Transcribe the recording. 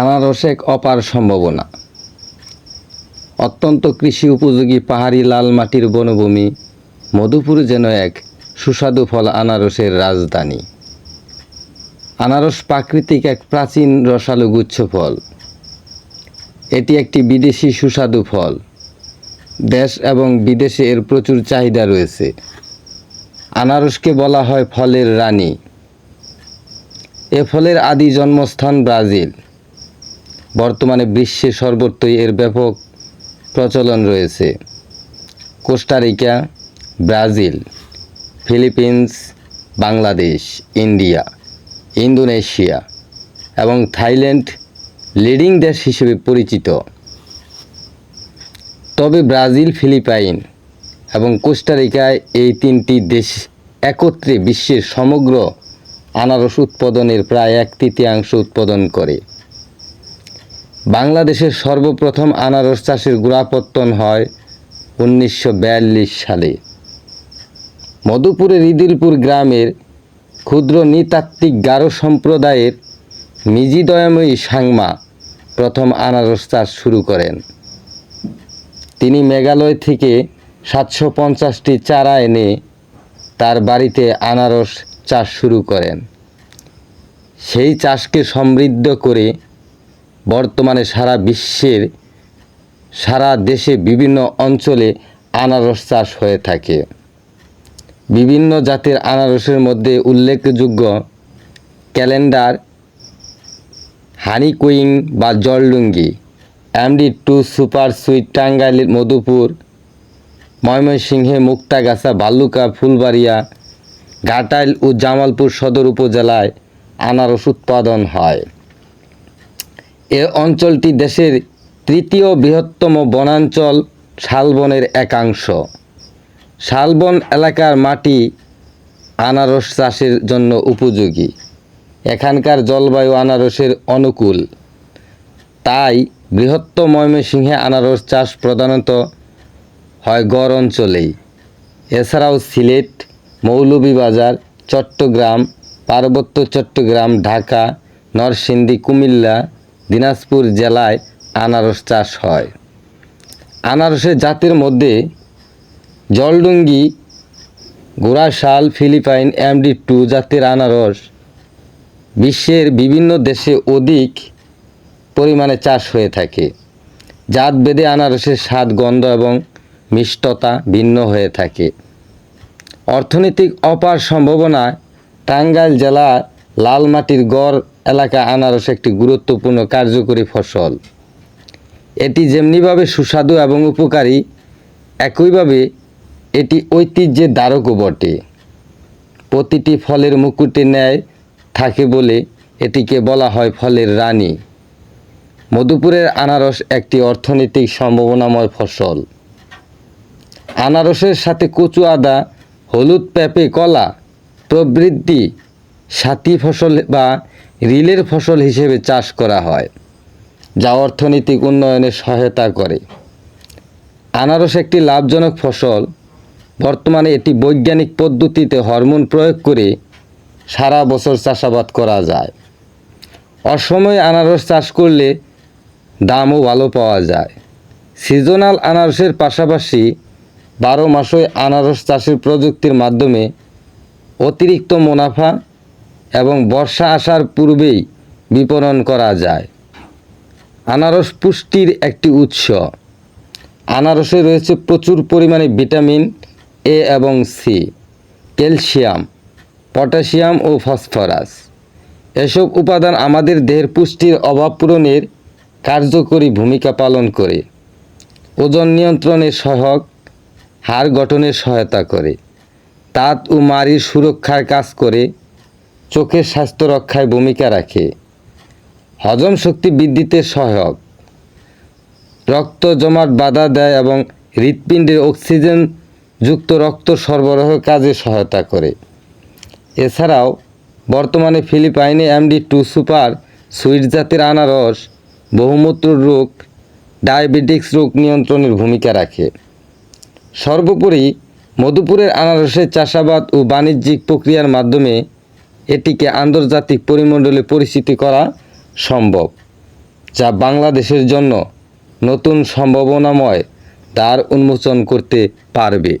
আনারস এক অপার সম্ভাবনা। অত্যন্ত কৃষি উপযোগী পাহাড়ি লাল মাটির বনভূমি, মধুপুর যেন এক সুস্বাদু ফল আনারসের রাজধানী। আনারস প্রাকৃতিক এক প্রাচীন রসালো গুচ্ছ ফল। এটি একটি বিদেশি সুস্বাদু ফল। দেশ এবং বিদেশে এর প্রচুর চাহিদা রয়েছে। আনারসকে বলা হয় ফলের রানী। এ ফলের আদি জন্মস্থান ব্রাজিল। বর্তমানে বিশ্বে সর্বত্রই এর ব্যাপক প্রচলন রয়েছে। Costa Rica Brazil, Philippines, Bangladesh, India, Indonesia এবং থাইল্যান্ড লিডিং দেশ হিসেবে পরিচিত। তবে ব্রাজিল, ফিলিপাইন এবং কোস্টারিকায় এই তিনটি দেশ একত্রে বিশ্বের সমগ্র আনারস উৎপাদনের প্রায় এক তৃতীয়াংশ উৎপাদন করে। বাংলাদেশের সর্বপ্রথম আনারস চাষের গোড়াপত্তন হয় উনিশশো বিয়াল্লিশ সালে। মধুপুরের ইদিলপুর গ্রামের ক্ষুদ্র নৃতাত্ত্বিক গারো সম্প্রদায়ের মিজিদয়াময়ী সাংমা প্রথম আনারস চাষ শুরু করেন। তিনি মেঘালয় থেকে সাতশো পঞ্চাশটি চারা এনে তার বাড়িতে আনারস চাষ শুরু করেন। সেই চাষকে সমৃদ্ধ করে বর্তমানে সারা বিশ্বের, সারা দেশে বিভিন্ন অঞ্চলে আনারস চাষ হয়ে থাকে। বিভিন্ন জাতের আনারসের মধ্যে উল্লেখযোগ্য ক্যালেন্ডার হানি কুইং বা Joldungi, MD two super sweet Tangail, Madhupur, ময়মনসিংহে, মুক্তাগাছা ভাল্লুকা ফুলবাড়িয়া, ঘাটাইল ও জামালপুর সদর উপজেলায় আনারস উৎপাদন হয়। এ অঞ্চলটি দেশের তৃতীয় বৃহত্তম বনাঞ্চল শালবনের একাংশ। শালবন এলাকার মাটি আনারস চাষের জন্য উপযোগী। এখানকার জলবায়ু আনারসের অনুকূল। তাই বৃহত্তম ময়মনসিংহে আনারস চাষ প্রধানত হয় গড় অঞ্চলেই। এছাড়াও সিলেট, মৌলভীবাজার, চট্টগ্রাম, পার্বত্য চট্টগ্রাম, ঢাকা, নরসিংদী, কুমিল্লা দিনাজপুর জেলায় আনারস চাষ হয়। আনারসের জাতের মধ্যে Joldungi, Gorashal, Philippine MD two জাতের আনারস বিশ্বের বিভিন্ন দেশে অধিক পরিমাণে চাষ হয়ে থাকে। জাত বেদে আনারসের স্বাদ, গন্ধ এবং মিষ্টতা ভিন্ন হয়ে থাকে। অর্থনৈতিক অপার সম্ভাবনায় টাঙ্গাইল জেলা লালমাটির গড় এলাকা আনারস একটি গুরুত্বপূর্ণ কার্যকরী ফসল। এটি যেমনিভাবে সুস্বাদু এবং উপকারী, একইভাবে এটি ঐতিহ্যের দ্বারকও বটে। প্রতিটি ফলের মুকুটে ন্যায় থাকে বলে এটিকে বলা হয় ফলের রানী। মধুপুরের আনারস একটি অর্থনৈতিক সম্ভাবনাময় ফসল। আনারসের সাথে কচু আদা, হলুদ পেঁপে, কলা প্রবৃদ্ধি সাথী ফসল বা রিলের ফসল হিসেবে চাষ করা হয়, যা অর্থনৈতিক উন্নয়নে সহায়তা করে। আনারস একটি লাভজনক ফসল। বর্তমানে এটি বৈজ্ঞানিক পদ্ধতিতে হরমোন প্রয়োগ করে সারা বছর চাষাবাদ করা যায়। অসময়ে আনারস চাষ করলে দামও ভালো পাওয়া যায়। সিজনাল আনারসের পাশাপাশি বারো মাসই আনারস চাষের প্রযুক্তির মাধ্যমে অতিরিক্ত মুনাফা এবং বর্ষা আসার পূর্বেই বিপণন করা যায়। আনারস পুষ্টির একটি উৎস। আনারসে রয়েছে প্রচুর পরিমাণে ভিটামিন এ এবং সি, ক্যালসিয়াম, পটাশিয়াম ও ফসফরাস। এসব উপাদান আমাদের দেহের পুষ্টির অভাব পূরণের কার্যকরী ভূমিকা পালন করে। ওজন নিয়ন্ত্রণে সহায়ক, হাড় গঠনে সহায়তা করে। দাঁত ও মাড়ির সুরক্ষার কাজ করে। চোখের স্বাস্থ্য রক্ষায় ভূমিকা রাখে। হজম শক্তি বৃদ্ধিতে সহায়ক। রক্ত জমাট বাধা দেয় এবং হৃৎপিণ্ডে অক্সিজেন যুক্ত রক্ত সরবরাহ কাজে সহায়তা করে। এছাড়াও, বর্তমানে ফিলিপাইনে এমডি টু সুপার সুইট জাতের আনারস, বহুমূত্র রোগ, ডায়াবেটিক্স রোগ নিয়ন্ত্রণের ভূমিকা রাখে। সর্বোপরি মধুপুরের আনারসের চাষাবাদ ও বাণিজ্যিক প্রক্রিয়ার মাধ্যমে এটিকে আন্তর্জাতিক পরিমণ্ডলে পরিচিতি করা সম্ভব, যা বাংলাদেশের জন্য নতুন সম্ভাবনাময় দ্বার উন্মোচন করতে পারবে।